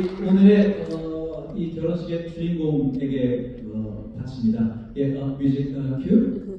오늘의 어, 이 결혼식의 주인공에게 어, 바칩니다. 예, 어, 뮤직 어, 큐.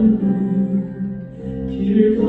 음, 음. 넓은 길과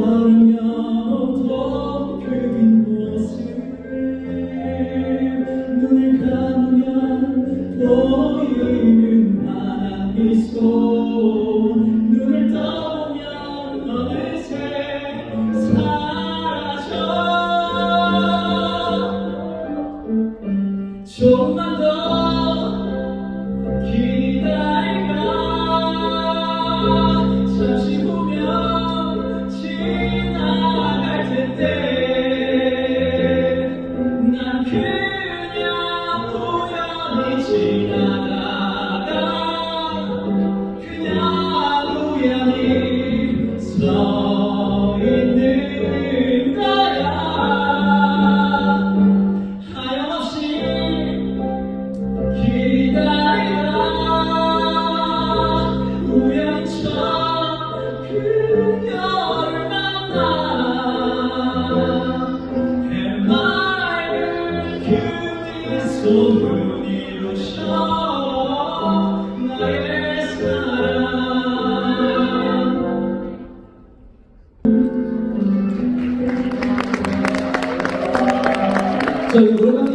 So you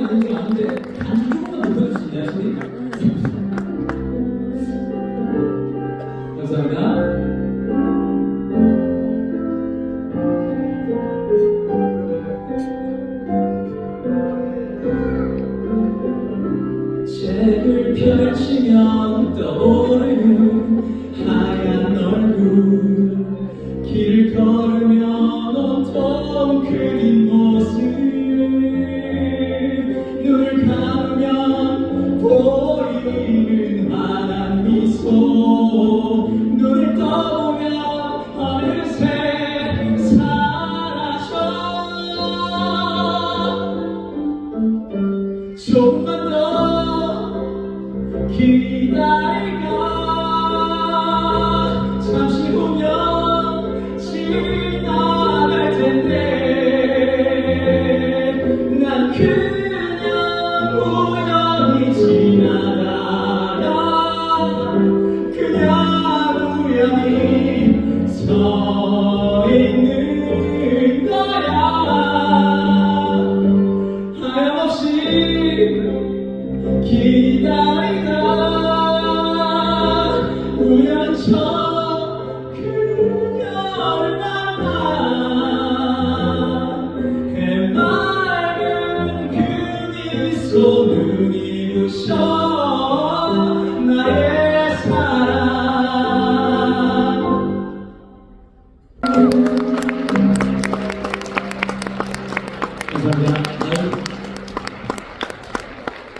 펼치면 떠오르는 그리로 기다리다. 우연처 그녀를 만나 해맑은 그니 손은 이으셔 나의 사랑. 감사합니다